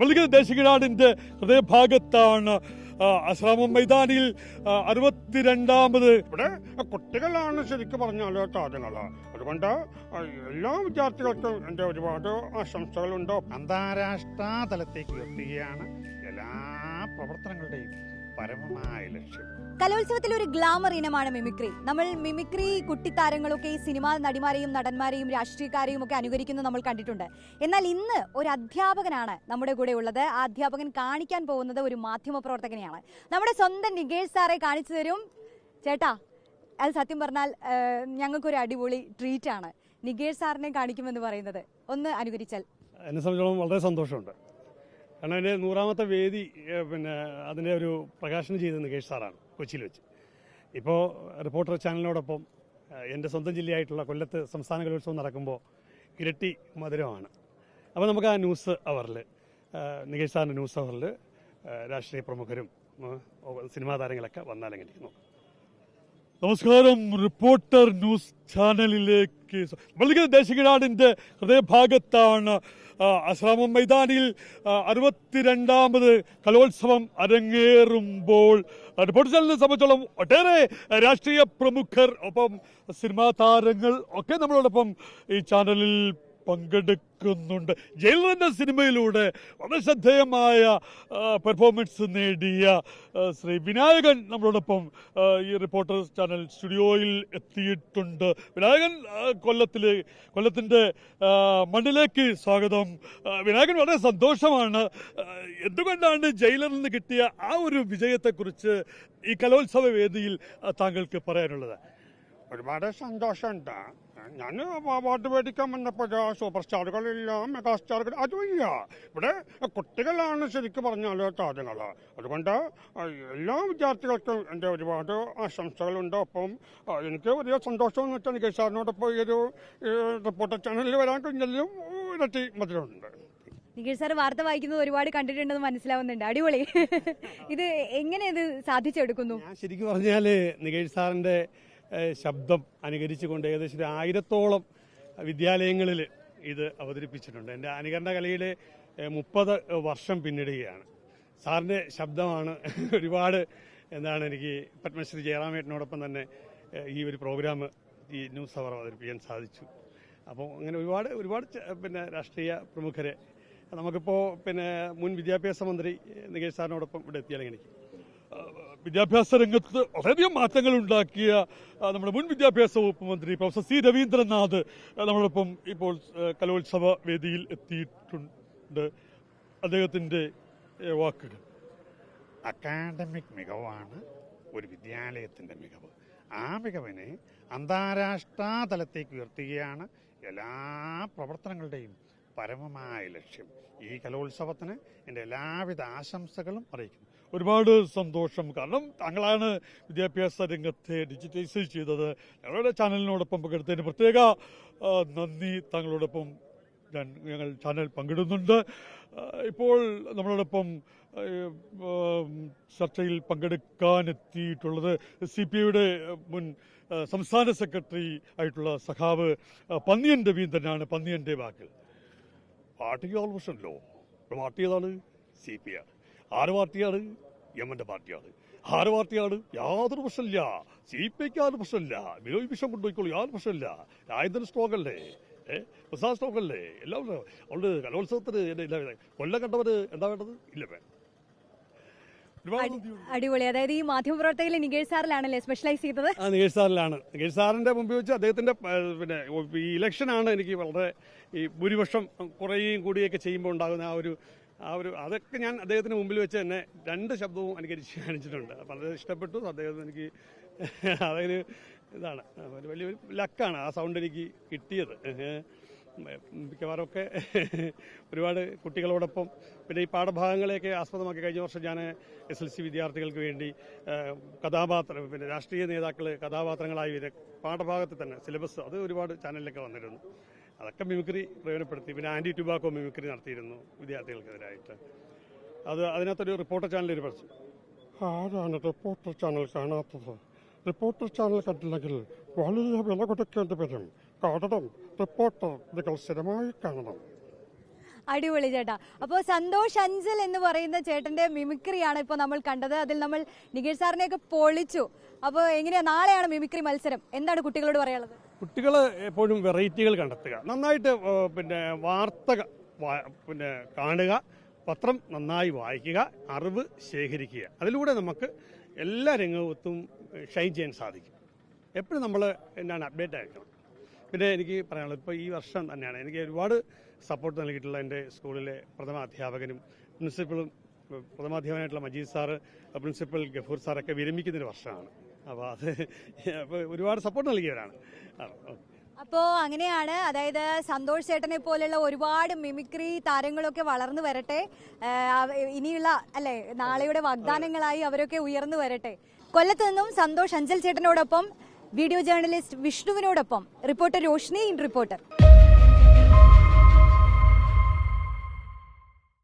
മല്ലിക ദേശികനാടിന്റെ ഹൃദയഭാഗത്താണ് അസ്രാമ മൈതാനിൽ അറുപത്തിരണ്ടാമത്. ഇവിടെ കുട്ടികളാണ് ശരിക്കും പറഞ്ഞാൽ താജങ്ങൾ അതുകൊണ്ട് എല്ലാ വിദ്യാർത്ഥികൾക്കും എന്റെ ഒരുപാട് ആശംസകളുണ്ടോ. അന്താരാഷ്ട്ര തലത്തേക്ക് എത്തുകയാണ് എല്ലാ പ്രവർത്തനങ്ങളുടെയും പരമമായ ലക്ഷ്യം. കലോത്സവത്തിൽ ഒരു ഗ്ലാമർ ഇനമാണ് മിമിക്രി. നമ്മൾ മിമിക്രി കുട്ടിത്താരങ്ങളൊക്കെ ഈ സിനിമാ നടിമാരെയും നടന്മാരെയും രാഷ്ട്രീയക്കാരെയും ഒക്കെ അനുകരിക്കുന്നത് നമ്മൾ കണ്ടിട്ടുണ്ട്. എന്നാൽ ഇന്ന് ഒരു അധ്യാപകനാണ് നമ്മുടെ കൂടെ ഉള്ളത്. ആ അധ്യാപകൻ കാണിക്കാൻ പോകുന്നത് ഒരു മാധ്യമ പ്രവർത്തകനെയാണ്. നമ്മുടെ സ്വന്തം നികേഷ് സാറെ കാണിച്ചു തരും. ചേട്ടാ അത് സത്യം പറഞ്ഞാൽ ഞങ്ങൾക്കൊരു അടിപൊളി ട്രീറ്റ് ആണ്. നികേഷ് സാറിനെ കാണിക്കുമെന്ന് പറയുന്നത്. ഒന്ന് അനുകരിച്ചാൽ. എന്നെ സംബന്ധിച്ചോളം വളരെ സന്തോഷമുണ്ട്. കാരണം എന്റെ നൂറാമത്തെ വേദി പിന്നെ അതിന്റെ ഒരു പ്രകാശനം ചെയ്തത് നികേഷ് സാറാണ്. കൊച്ചിയിൽ വെച്ച്. ഇപ്പോൾ റിപ്പോർട്ടർ ചാനലിനോടൊപ്പം എന്റെ സ്വന്തം ജില്ലയായിട്ടുള്ള കൊല്ലത്ത് സംസ്ഥാന കലോത്സവം നടക്കുമ്പോൾ ഇരട്ടി മധുരമാണ്. അപ്പോൾ നമുക്ക് ആ ന്യൂസ് അവറിൽ നികേഷ് സാറിന്റെ ന്യൂസ് അവറിൽ രാഷ്ട്രീയ പ്രമുഖരും സിനിമാ താരങ്ങളൊക്കെ വന്നാലെങ്ങനെ നമസ്കാരം. റിപ്പോർട്ടർ ന്യൂസ് ചാനലിലേക്ക് സ്വ- മല്ലിക ദേശികനാടിന്റെ ഹൃദയഭാഗത്താണ് മൈതാനിൽ മൈതാനിയിൽ അറുപത്തിരണ്ടാമത് കലോത്സവം അരങ്ങേറുമ്പോൾ റിപ്പോർട്ട് ചാനലിനെ സംബന്ധിച്ചോളം ഒട്ടേറെ രാഷ്ട്രീയ പ്രമുഖർ ഒപ്പം സിനിമാ താരങ്ങൾ ഒക്കെ നമ്മളോടൊപ്പം ഈ ചാനലിൽ പങ്കെടുക്കുന്നുണ്ട്. ജയിലർ എന്ന സിനിമയിലൂടെ വളരെ ശ്രദ്ധേയമായ പെർഫോമൻസ് നേടിയ ശ്രീ വിനായകൻ നമ്മളോടൊപ്പം ഈ റിപ്പോർട്ടേഴ്സ് ചാനൽ സ്റ്റുഡിയോയിൽ എത്തിയിട്ടുണ്ട്. വിനായകൻ ആ, കൊല്ലത്തിലെ കൊല്ലത്തിന്റെ മണ്ണിലേക്ക് സ്വാഗതം. വിനായകൻ വളരെ സന്തോഷമാണ്. എന്തുകൊണ്ടാണ് ജയിലറിൽ നിന്ന് കിട്ടിയ ആ ഒരു വിജയത്തെക്കുറിച്ച് ഈ കലോത്സവ വേദിയിൽ താങ്കൾക്ക് പറയാനുള്ളത്? ഒരുപാട് സന്തോഷമുണ്ട്. ഞാൻ വോട്ട് മേടിക്കാൻ വന്നപ്പോൾ സൂപ്പർ സ്റ്റാറുകളില്ല മെഗാ സ്റ്റാറുകൾ അതുമില്ല ഇവിടെ കുട്ടികളാണ് ശരിക്കും പറഞ്ഞാൽ താരങ്ങൾ അതുകൊണ്ട് എല്ലാ വിദ്യാർത്ഥികൾക്കും എന്റെ ഒരുപാട് ആശംസകളുണ്ട്. അപ്പം എനിക്ക് വലിയ സന്തോഷം എന്ന് വെച്ചാൽ നികേഷ് സാറിനോടൊപ്പം ഈ ഒരു റിപ്പോർട്ടർ ചാനലിൽ വരാൻ കഴിഞ്ഞാലും ഇരട്ടി മധുരമുണ്ട്. നികേഷ് സാർ വാർത്ത വായിക്കുന്നത് ഒരുപാട് കണ്ടിട്ടുണ്ടെന്ന് മനസ്സിലാവുന്നുണ്ട്. അടിപൊളി. ഇത് എങ്ങനെ ഇത് സാധിച്ചെടുക്കുന്നു? ഞാൻ ശരിക്കും പറഞ്ഞാൽ നികേഷ് സാറിന്റെ ഏഹ്, ശബ്ദം അനുകരിച്ചുകൊണ്ട് ഏകദേശം ഒരു ആയിരത്തോളം വിദ്യാലയങ്ങളിൽ ഇത് അവതരിപ്പിച്ചിട്ടുണ്ട്. എന്റെ അനുകരണ കലയുടെ മുപ്പത് വർഷം പിന്നിടുകയാണ്. സാറിന്റെ ശബ്ദമാണ് ഒരുപാട് എന്താണ് എനിക്ക് പത്മശ്രീ ജയറാമേട്ടനോടൊപ്പം തന്നെ ഈ ഒരു പ്രോഗ്രാം ഈ ന്യൂസ് അവർ അവതരിപ്പിക്കാൻ സാധിച്ചു. അപ്പോൾ അങ്ങനെ ഒരുപാട് ഒരുപാട് പിന്നെ രാഷ്ട്രീയ പ്രമുഖരെ നമുക്കിപ്പോൾ പിന്നെ മുൻ വിദ്യാഭ്യാസ മന്ത്രി നികേഷ് സാറിനോടൊപ്പം ഇവിടെ എത്തിയാലെങ്കിൽ എനിക്ക് വിദ്യാഭ്യാസ രംഗത്ത് വളരെയധികം മാറ്റങ്ങൾ ഉണ്ടാക്കിയ നമ്മുടെ മുൻ വിദ്യാഭ്യാസ വകുപ്പ് മന്ത്രി പ്രൊഫസർ സി രവീന്ദ്രനാഥ് നമ്മളിപ്പം ഇപ്പോൾ കലോത്സവ വേദിയിൽ എത്തിയിട്ടുണ്ട്. അദ്ദേഹത്തിന്റെ വാക്കുകൾ. അക്കാഡമിക് മികവാണ് ഒരു വിദ്യാലയത്തിന്റെ മികവ്. ആ മികവിനെ അന്താരാഷ്ട്ര തലത്തേക്ക് ഉയർത്തുകയാണ് എല്ലാ പ്രവർത്തനങ്ങളുടെയും പരമമായ ലക്ഷ്യം. ഈ കലോത്സവത്തിന് എന്റെ എല്ലാവിധ ആശംസകളും അറിയിക്കുന്നു. ഒരുപാട് സന്തോഷം. കാരണം താങ്കളാണ് വിദ്യാഭ്യാസ രംഗത്തെ ഡിജിറ്റൈസ് ചെയ്തത്. ഞങ്ങളുടെ ചാനലിനോടൊപ്പം പങ്കെടുത്തതിന് പ്രത്യേക നന്ദി താങ്കളോടൊപ്പം ഞാൻ ഞങ്ങൾ ചാനൽ പങ്കിടുന്നുണ്ട്. ഇപ്പോൾ നമ്മളോടൊപ്പം ചർച്ചയിൽ പങ്കെടുക്കാനെത്തിയിട്ടുള്ളത് സി പി ഐയുടെ മുൻ സംസ്ഥാന സെക്രട്ടറി ആയിട്ടുള്ള സഖാവ് പന്നിയൻ രവീന്ദ്രനാണ് പന്നിയന്റെ വാക്കിൽ. പാർട്ടിക്ക് പ്രശ്നമല്ലോ പാർട്ടി ഏതാണ്? സി പി ആണ്. ആറ് പാർട്ടിയാണ്? എമ്മന്റെ പാർട്ടിയാണ്. ആര് പാർട്ടിയാണ്? യാതൊരു പ്രശ്നമില്ല. സി പി ഐക്ക് യാതൊരു പ്രശ്നമില്ല. ബിനോയ് വിഷം കൊണ്ടുപോയിക്കോളൂ. യാതൊരു പ്രശ്നമില്ല. രാജേന്ദ്രൻ സ്ട്രോക്ക് അല്ലേ? പ്രസാദ് സ്ട്രോക്ക് അല്ലേ? എല്ലാം. അതുകൊണ്ട് കലോത്സവത്തിന് എന്നെ ഇല്ല കൊല്ലം കണ്ടവര് എന്താ വേണ്ടത്? ഇല്ല വേണം അടിപൊളി. അതായത് ഈ മാധ്യമപ്രവർത്തകരിൽ നികേഷ് സാറിലാണല്ലേ സ്പെഷ്യലൈസ് ചെയ്തത്? ആ നികേഷ് സാറിലാണ്. നികേഷ് സാറിന്റെ മുമ്പിൽ വെച്ച് അദ്ദേഹത്തിന്റെ പിന്നെ ഈ ഇലക്ഷനാണ് എനിക്ക് വളരെ ഈ ഭൂരിപക്ഷം കുറയുകയും കൂടിയൊക്കെ ചെയ്യുമ്പോൾ ഉണ്ടാകുന്ന ആ ഒരു ആ ഒരു അതൊക്കെ ഞാൻ അദ്ദേഹത്തിന് മുമ്പിൽ വെച്ച് തന്നെ രണ്ട് ശബ്ദവും അനുകരിച്ച് കാണിച്ചിട്ടുണ്ട്. അത് ഇഷ്ടപ്പെട്ടു. അദ്ദേഹത്തിന് എനിക്ക് അതൊരു ഇതാണ്. ഒരു വലിയൊരു ലക്കാണ് ആ സൗണ്ട് എനിക്ക് കിട്ടിയത്. മിക്കവാറൊക്കെ ഒരുപാട് കുട്ടികളോടൊപ്പം പിന്നെ ഈ പാഠഭാഗങ്ങളെയൊക്കെ ആസ്പദമാക്കി കഴിഞ്ഞ വർഷം ഞാൻ എസ് എൽ സി വിദ്യാർത്ഥികൾക്ക് വേണ്ടി കഥാപാത്ര പിന്നെ രാഷ്ട്രീയ നേതാക്കൾ കഥാപാത്രങ്ങളായി വരെ പാഠഭാഗത്തിൽ തന്നെ സിലബസ് അത് ഒരുപാട് ചാനലിലൊക്കെ വന്നിരുന്നു. അതൊക്കെ മിമിക്രി പ്രയോജനപ്പെടുത്തി. പിന്നെ ആന്റി ടുബാക്കോ മിമിക്രി നടത്തിയിരുന്നു വിദ്യാർത്ഥികൾക്കെതിരായിട്ട്. അത് അതിനകത്തൊരു റിപ്പോർട്ടർ ചാനൽ ഒരു പരസ്യം ആരാണ് റിപ്പോർട്ടർ ചാനൽ കാണാത്തത്? റിപ്പോർട്ടർ ചാനൽ കണ്ടില്ലെങ്കിൽ വലിയ വില കൊടുക്കേണ്ടി വരും. കാരണം റിപ്പോർട്ടർ നിങ്ങൾ സ്ഥിരമായി കാണണം. അടിപൊളി ചേട്ടാ. അപ്പോൾ സന്തോഷ് അഞ്ചൽ എന്ന് പറയുന്ന ചേട്ടന്റെ മിമിക്രിയാണ് ഇപ്പോൾ നമ്മൾ കണ്ടത്. അതിൽ നമ്മൾ നികേഷ് സാറിനെയൊക്കെ പൊളിച്ചു. അപ്പോൾ എങ്ങനെയാ? നാളെയാണ് മിമിക്രി മത്സരം. എന്താണ് കുട്ടികളോട് പറയാനുള്ളത്? കുട്ടികൾ എപ്പോഴും വെറൈറ്റികൾ കണ്ടെത്തുക. നന്നായിട്ട് പിന്നെ വാർത്ത പിന്നെ കാണുക പത്രം നന്നായി വായിക്കുക അറിവ് ശേഖരിക്കുക. അതിലൂടെ നമുക്ക് എല്ലാ രംഗത്തും ഷൈൻ ചെയ്യാൻ സാധിക്കും. എപ്പോഴും നമ്മൾ എന്താണ് അപ്ഡേറ്റ് ആയിരിക്കണം. പിന്നെ എനിക്ക് പറയാനുള്ളത് ഇപ്പോൾ ഈ വർഷം തന്നെയാണ് എനിക്ക് ഒരുപാട് സപ്പോർട്ട് നൽകിയിട്ടുള്ള എന്റെ സ്കൂളിലെ പ്രഥമ അധ്യാപകനും പ്രിൻസിപ്പളും പ്രഥമാധ്യാപകനായിട്ടുള്ള മജീദ് സാറ് പ്രിൻസിപ്പൽ ഗഫൂർ സാറൊക്കെ വിരമിക്കുന്നൊരു വർഷമാണ്. അപ്പോൾ അത് ഒരുപാട് സപ്പോർട്ട് നൽകിയവരാണ്. അപ്പോൾ അങ്ങനെയാണ് അതായത് സന്തോഷ് ചേട്ടനെ പോലെയുള്ള ഒരുപാട് മിമിക്രി താരങ്ങളൊക്കെ വളർന്നു വരട്ടെ. ഇനിയുള്ള അല്ലെ നാളെയുടെ വാഗ്ദാനങ്ങളായി അവരൊക്കെ ഉയർന്നു വരട്ടെ. കൊല്ലത്ത് നിന്നും സന്തോഷ് അഞ്ചൽ ചേട്ടനോടൊപ്പം വീഡിയോ ജേർണലിസ്റ്റ് വിഷ്ണുവിനോടൊപ്പം റിപ്പോർട്ടർ രോഷ്നി ഇൻ റിപ്പോർട്ടർ.